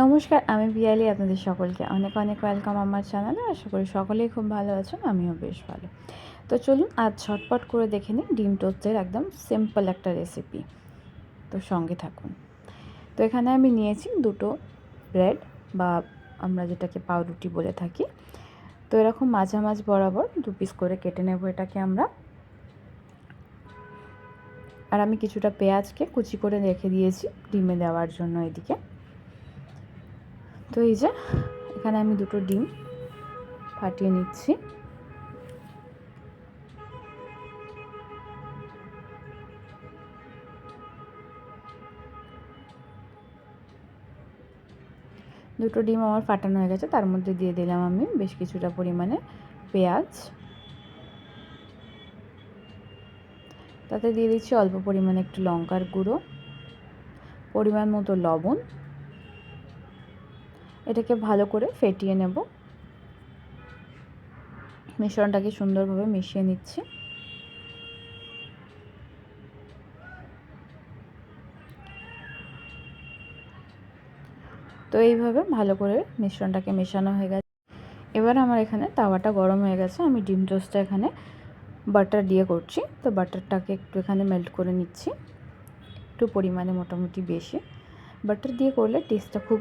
নমস্কার, আমি বিয়ালি। আপনাদের সকলকে অনেক অনেক ওয়েলকাম আমার চ্যানেলে আশা করি সকলেই খুব ভালো আছেন, আমিও বেশ ভালো। তো চলুন আজ ঝটপট করে দেখে নিই ডিম টোস্টের একদম সিম্পল একটা রেসিপি তো সঙ্গে থাকুন। তো এখানে আমি নিয়েছি দুটো ব্রেড বা আমরা যেটাকে পাউরুটি বলে থাকি। তো এরকম মাঝামাঝ বরাবর দু পিস করে কেটে নেব এটাকে আমরা। আর আমি কিছুটা পেঁয়াজকে কুচি করে রেখে দিয়েছি ডিমে দেওয়ার জন্য এদিকে। তো এই যে, এখানে আমি দুটো ডিম ফাটিয়ে নিচ্ছি। দুটো ডিম আমার ফাটানো হয়ে গেছে, তার মধ্যে দিয়ে দিলাম আমি বেশ কিছুটা পরিমাণে পেঁয়াজ। তাতে দিয়ে দিচ্ছি অল্প পরিমাণে একটু লঙ্কার গুঁড়ো, পরিমাণ মতো লবণ। এটাকে ভালো করে ফেটিয়ে নেব। মিশ্রণটাকে সুন্দরভাবে মিশিয়ে নিচ্ছি। তো এইভাবে ভালো করে মিশ্রণটাকে মেশানো হয়ে গেছে। এবার আমার এখানে তাওয়াটা গরম হয়ে গেছে। আমি ডিম টোস্টটা এখানে বাটার দিয়ে করছি। তো বাটারটাকে একটু এখানে মেল্ট করে নিচ্ছি। একটু পরিমাণে মোটামুটি বেশি। বাটার দিয়ে করলে টেস্টটা খুব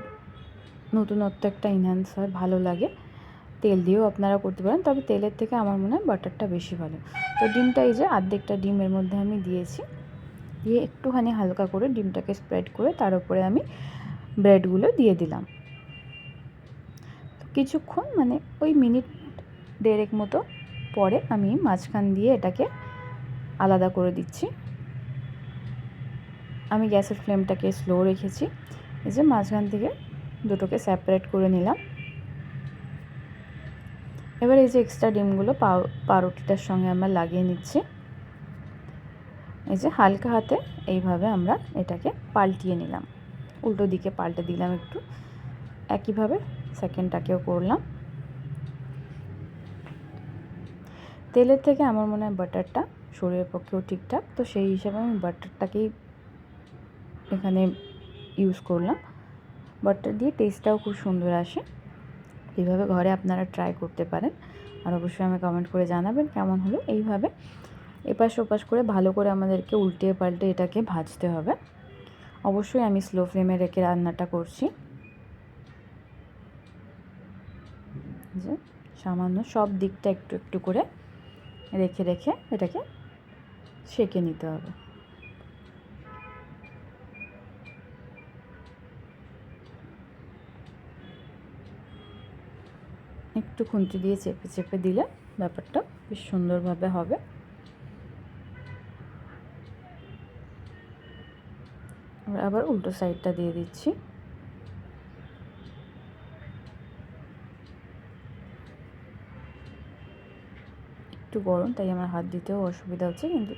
নতুনত্ব একটা ইনহ্যান্স হয় ভালো লাগে। তেল দিয়েও আপনারা করতে পারেন, তবে তেলের থেকে আমার মনে হয় বাটারটা বেশি ভালো। তো ডিমটা এই যে আর্ধেকটা ডিমের মধ্যে আমি দিয়েছি। দিয়ে একটুখানি হালকা করে ডিমটাকে স্প্রেড করে তার উপরে আমি ব্রেডগুলো দিয়ে দিলাম। কিছুক্ষণ মানে ওই মিনিট দেড়েক মতো পরে আমি মাঝখান দিয়ে এটাকে আলাদা করে দিচ্ছি। আমি গ্যাসের ফ্লেমটাকে স্লো রেখেছি। এই যে মাঝখান থেকে দুটোকে সেপারেট করে নিলাম। এবার এই যে এক্সট্রা ডিমগুলো পাউরুটিটার সঙ্গে আমরা লাগিয়ে নিচ্ছি। এই যে হালকা হাতে এইভাবে আমরা এটাকে পাল্টিয়ে নিলাম। উল্টো দিকে পাল্টে দিলাম একটু। একইভাবে সেকেন্ডটাকেও করলাম। তেলের থেকে আমার মনে হয় বাটারটা শরীরের পক্ষেও ঠিকঠাক। তো সেই হিসাবে আমি বাটারটাকেই এখানে ইউজ করলাম। বাটার দিয়ে টেস্টটাও খুব সুন্দর আসে। এইভাবে ঘরে আপনারা ট্রাই করতে পারেন। আর অবশ্যই আমি কমেন্ট করে জানাবেন কেমন হলো এইভাবে। এপাশ ওপাশ করে ভালো করে আমাদেরকে উল্টে পাল্টে এটাকে ভাজতে হবে। অবশ্যই আমি স্লো ফ্লেমে রেখে রান্নাটা করছি। যে সামান্য সব দিকটা একটু একটু করে রেখে রেখে এটাকে সেঁকে নিতে হবে। একটু খুন্তি দিয়ে চেপে চেপে দিলে ব্যাপারটা বেশ সুন্দরভাবে হবে। আবার উল্টো সাইডটা দিয়ে দিচ্ছি। একটু গরম, তাই আমার হাত দিতেও অসুবিধা হচ্ছে, কিন্তু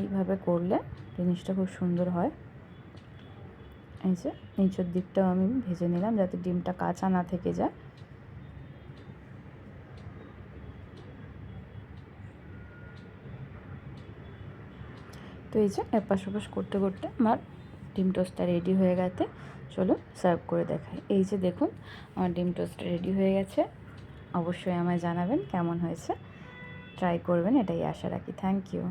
এইভাবে করলে জিনিসটা খুব সুন্দর হয়। এই যে, নিচের দিকটাও আমি ভেজে নিলাম যাতে ডিমটা কাঁচা না থেকে যায়। তো এই যে এপাশ ওপাশ করতে করতে আমার ডিম টোস্টটা রেডি হয়ে গেছে। চলো সার্ভ করে দেখাই। এই যে দেখুন, আমার ডিম টোস্টটা রেডি হয়ে গেছে। অবশ্যই আমায় জানাবেন কেমন হয়েছে। ট্রাই করবেন, এটাই আশা রাখি। Thank you